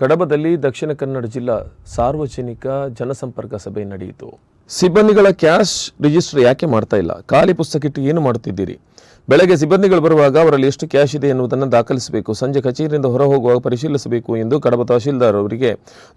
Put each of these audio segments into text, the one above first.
ಕಡಬದಲ್ಲಿ ದಕ್ಷಿಣ ಕನ್ನಡ ಜಿಲ್ಲಾ ಸಾರ್ವಜನಿಕ ಜನಸಂಪರ್ಕ ಸಭೆ ನಡೆಯಿತು. ಸಿಬ್ಬಂದಿಗಳ ಕ್ಯಾಶ್ ರಿಜಿಸ್ಟರ್ ಯಾಕೆ ಮಾಡ್ತಾ ಇಲ್ಲ? ಖಾಲಿ ಪುಸ್ತಕ ಇಟ್ಟು ಏನು ಮಾಡುತ್ತಿದ್ದೀರಿ? ಬೆಳಗ್ಗೆ ಸಿಬ್ಬಂದಿಗಳು ಬರುವಾಗ ಅವರಲ್ಲಿ ಎಷ್ಟು ಕ್ಯಾಶ್ ಇದೆ ಎನ್ನುವುದನ್ನು ದಾಖಲಿಸಬೇಕು. ಸಂಜೆ ಕಚೇರಿಯಿಂದ ಹೊರ ಹೋಗುವಾಗ ಪರಿಶೀಲಿಸಬೇಕು ಎಂದು ಕಡಬ ತಹಶೀಲ್ದಾರ್ ಅವರಿಗೆ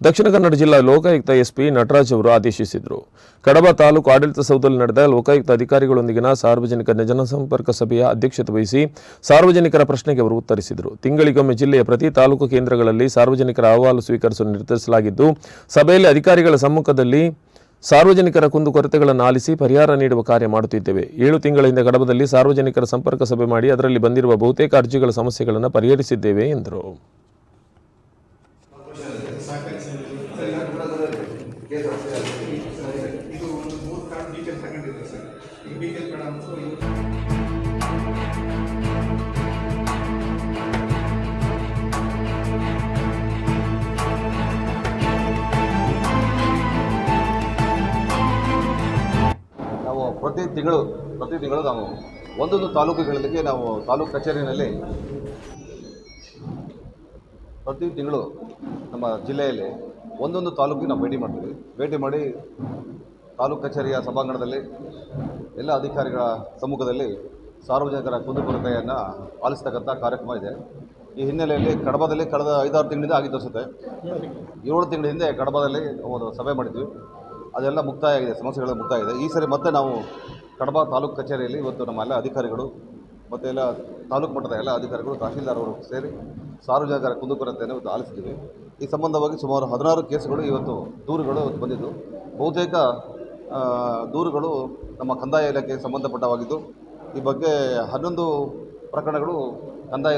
ದಕ್ಷಿಣ ಕನ್ನಡ ಜಿಲ್ಲಾ ಲೋಕಾಯುಕ್ತ ಎಸ್ಪಿ ನಟರಾಜ್ ಅವರು ಆದೇಶಿಸಿದರು. ಕಡಬ ತಾಲೂಕು ಆಡಳಿತ ಸೌಧದಲ್ಲಿ ನಡೆದ ಲೋಕಾಯುಕ್ತ ಅಧಿಕಾರಿಗಳೊಂದಿಗಿನ ಸಾರ್ವಜನಿಕ ಜನಸಂಪರ್ಕ ಸಭೆಯ ಅಧ್ಯಕ್ಷತೆ ವಹಿಸಿ ಸಾರ್ವಜನಿಕರ ಪ್ರಶ್ನೆಗೆ ಅವರು ಉತ್ತರಿಸಿದರು. ತಿಂಗಳಿಗೊಮ್ಮೆ ಜಿಲ್ಲೆಯ ಪ್ರತಿ ತಾಲೂಕು ಕೇಂದ್ರಗಳಲ್ಲಿ ಸಾರ್ವಜನಿಕರ ಅಹವಾಲು ಸ್ವೀಕರಿಸಲು ನಿರ್ಧರಿಸಲಾಗಿದ್ದು, ಸಭೆಯಲ್ಲಿ ಅಧಿಕಾರಿಗಳ ಸಮ್ಮುಖದಲ್ಲಿ ಸಾರ್ವಜನಿಕರ ಕುಂದುಕೊರತೆಗಳನ್ನು ಆಲಿಸಿ ಪರಿಹಾರ ನೀಡುವ ಕಾರ್ಯ ಮಾಡುತ್ತಿದ್ದೇವೆ. ಏಳು ತಿಂಗಳ ಹಿಂದೆ ಕಡಬದಲ್ಲಿ ಸಾರ್ವಜನಿಕರ ಸಂಪರ್ಕ ಸಭೆ ಮಾಡಿ ಅದರಲ್ಲಿ ಬಂದಿರುವ ಬಹುತೇಕ ಅರ್ಜಿಗಳ ಸಮಸ್ಯೆಗಳನ್ನು ಪರಿಹರಿಸಿದ್ದೇವೆ, ಎಂದರು. ಇದು ಒಂದು ಮೂರು ಕಾರ್ಡ್ ತಗೊಂಡಿದ್ದೆ ಸರ್ ಈ ಡೀಟೇಲ್ ಅಂತ ಪ್ರತಿ ತಿಂಗಳು ಪ್ರತಿ ತಿಂಗಳು ನಾವು ಒಂದೊಂದು ತಾಲೂಕುಗಳಿಗೆ ನಾವು ತಾಲೂಕು ಕಚೇರಿನಲ್ಲಿ ಪ್ರತಿ ತಿಂಗಳು ನಮ್ಮ ಜಿಲ್ಲೆಯಲ್ಲಿ ಒಂದೊಂದು ತಾಲೂಕಿಗೆ ನಾವು ಭೇಟಿ ಮಾಡ್ತೀವಿ. ಭೇಟಿ ಮಾಡಿ ತಾಲೂಕು ಕಚೇರಿಯ ಸಭಾಂಗಣದಲ್ಲಿ ಎಲ್ಲ ಅಧಿಕಾರಿಗಳ ಸಮ್ಮುಖದಲ್ಲಿ ಸಾರ್ವಜನಿಕರ ಕುಂದುಕೊರತೆಯನ್ನು ಆಲಿಸ್ತಕ್ಕಂಥ ಕಾರ್ಯಕ್ರಮ ಇದೆ. ಈ ಹಿನ್ನೆಲೆಯಲ್ಲಿ ಕಡಬದಲ್ಲಿ ಕಳೆದ ಐದಾರು ತಿಂಗಳಿಂದ ಆಗಿದ್ದು ಅನಿಸುತ್ತೆ ಏಳು ತಿಂಗಳ ಹಿಂದೆ ಕಡಬದಲ್ಲಿ ಒಂದು ಸಭೆ ಮಾಡಿದ್ವಿ. ಅದೆಲ್ಲ ಮುಕ್ತಾಯ ಆಗಿದೆ ಸಮಸ್ಯೆಗಳೆಲ್ಲ ಮುಕ್ತಾಯ ಆಗಿದೆ ಈ ಸರಿ ಮತ್ತೆ ನಾವು ಕಡಬ ತಾಲೂಕು ಕಚೇರಿಯಲ್ಲಿ ಇವತ್ತು ನಮ್ಮ ಎಲ್ಲ ಅಧಿಕಾರಿಗಳು ಮತ್ತು ಎಲ್ಲ ತಾಲೂಕು ಮಟ್ಟದ ಎಲ್ಲ ಅಧಿಕಾರಿಗಳು, ತಹಶೀಲ್ದಾರ್ ಅವರು ಸೇರಿ ಸಾರ್ವಜನಿಕರ ಕುಂದುಕೊರತೆಯನ್ನು ಇವತ್ತು ಆಲಿಸಿದ್ದೀವಿ ಈ ಸಂಬಂಧವಾಗಿ ಸುಮಾರು ಹದಿನಾರು ಕೇಸುಗಳು ಇವತ್ತು ದೂರುಗಳು ಇವತ್ತು ಬಂದಿದ್ದು. ಬಹುತೇಕ ದೂರುಗಳು ನಮ್ಮ ಕಂದಾಯ ಇಲಾಖೆಗೆ ಸಂಬಂಧಪಟ್ಟವಾಗಿದ್ದು. ಈ ಬಗ್ಗೆ ಹನ್ನೊಂದು ಪ್ರಕರಣಗಳು ಕಂದಾಯ